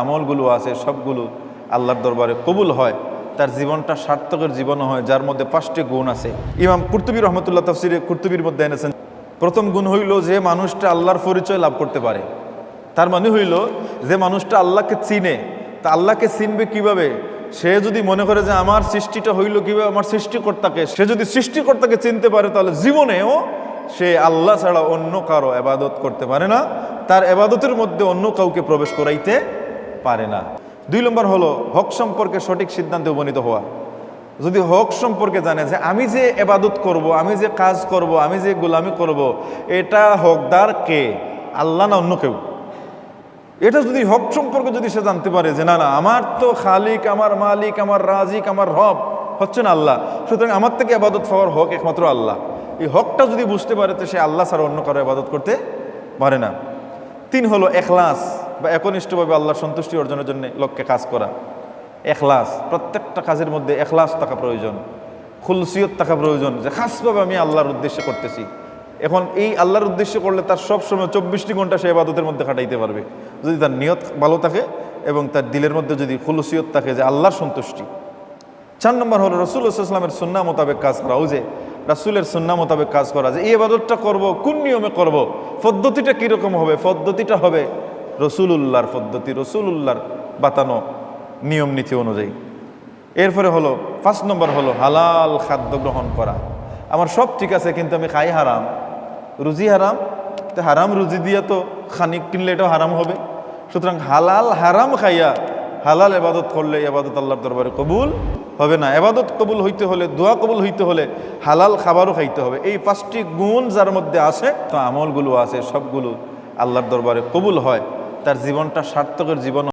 আমলগুলো আছে, সবগুলো আল্লাহর দরবারে কবুল হয়, তার জীবনটা সার্থকের জীবন হয়, যার মধ্যে পাঁচটি গুণ আছে। ইমাম কুর্তুবী রহমতুল্লাহ তফসিরে কুর্তুবীর মধ্যে এনেছেন, প্রথম গুণ হইল যে মানুষটা আল্লাহর পরিচয় লাভ করতে পারে। তার মানে হইল যে মানুষটা আল্লাহকে চিনে, তা আল্লাহকে চিনবে কীভাবে? সে যদি মনে করে যে আমার সৃষ্টিটা হইল কীভাবে, আমার সৃষ্টিকর্তাকে, সে যদি সৃষ্টিকর্তাকে চিনতে পারে, তাহলে জীবনেও সে আল্লাহ ছাড়া অন্য কারও এবাদত করতে পারে না। তার এবাদতের মধ্যে অন্য কাউকে প্রবেশ করাইতে পারে না। দুই নম্বর হলো, হক সম্পর্কে সঠিক সিদ্ধান্তে উপনীত হওয়া। যদি হক সম্পর্কে জানে যে আমি যে এবাদত করব, আমি যে কাজ করব, আমি যে গোলামি করব, এটা হকদার কে? আল্লাহ না অন্য কেউ? এটা যদি হক সম্পর্কে যদি সে জানতে পারে যে না না, আমার তো খালিক, আমার মালিক, আমার রাজিক, আমার রব হচ্ছে না আল্লাহ। সুতরাং আমার থেকে আবাদত পাওয়ার হক একমাত্র আল্লাহ। এই হকটা যদি বুঝতে পারে তো সে আল্লাহ ছাড়া অন্য কারও আবাদত করতে পারে না। তিন হলো, এখলাস। বা একনিষ্ঠভাবে আল্লাহর সন্তুষ্টি অর্জনের জন্য লক্ষ্যে কাজ করা। এখলাস, প্রত্যেকটা কাজের মধ্যে এখলাস থাকা প্রয়োজন। খুলসিয়ত থাকা প্রয়োজন যে খাসভাবে আমি আল্লাহর উদ্দেশ্যে করতেছি। এখন এই আল্লাহর উদ্দেশ্যে করলে তার সব সময় চব্বিশটি ঘণ্টা সে আবাদতের মধ্যে খাটাইতে পারবে। যদি তার নিয়ত ভালো থাকে এবং তার দিলের মধ্যে যদি খুলসিয়ত থাকে যে আল্লাহর সন্তুষ্টি। চার নম্বর হলো রসুল ইসলামের সুন্না মোতাবেক কাজ করা। যে রাসুলের সুন্না মোতাবেক কাজ করা যে এই আবাদতটা করব, কোন নিয়মে করব, পদ্ধতিটা কীরকম হবে, পদ্ধতিটা হবে রসুলুল্লাহর পদ্ধতি, রসুলুল্লাহর বাতানো নিয়ম নীতি অনুযায়ী। এরপরে হলো ফার্স্ট নম্বর হলো, হালাল খাদ্য গ্রহণ করা। আমার সব ঠিক আছে, কিন্তু আমি খাই হারাম। রুজি হারাম? তো হারাম রুজি দিয়ে তো খানিক কিনলে এটাও হারাম হবে। সুতরাং হালাল হারাম খাইয়া হালাল এবাদত করলে এবাদত আল্লাহর দরবারে কবুল হবে না। এবাদত কবুল হইতে হলে, দোয়া কবুল হইতে হলে হালাল খাবারও খাইতে হবে। এই পাঁচটি গুণ যার মধ্যে আছে, তো আমলগুলো আছে, সবগুলো আল্লাহর দরবারে কবুল হয়। তার জীবনটা সার্থকের জীবন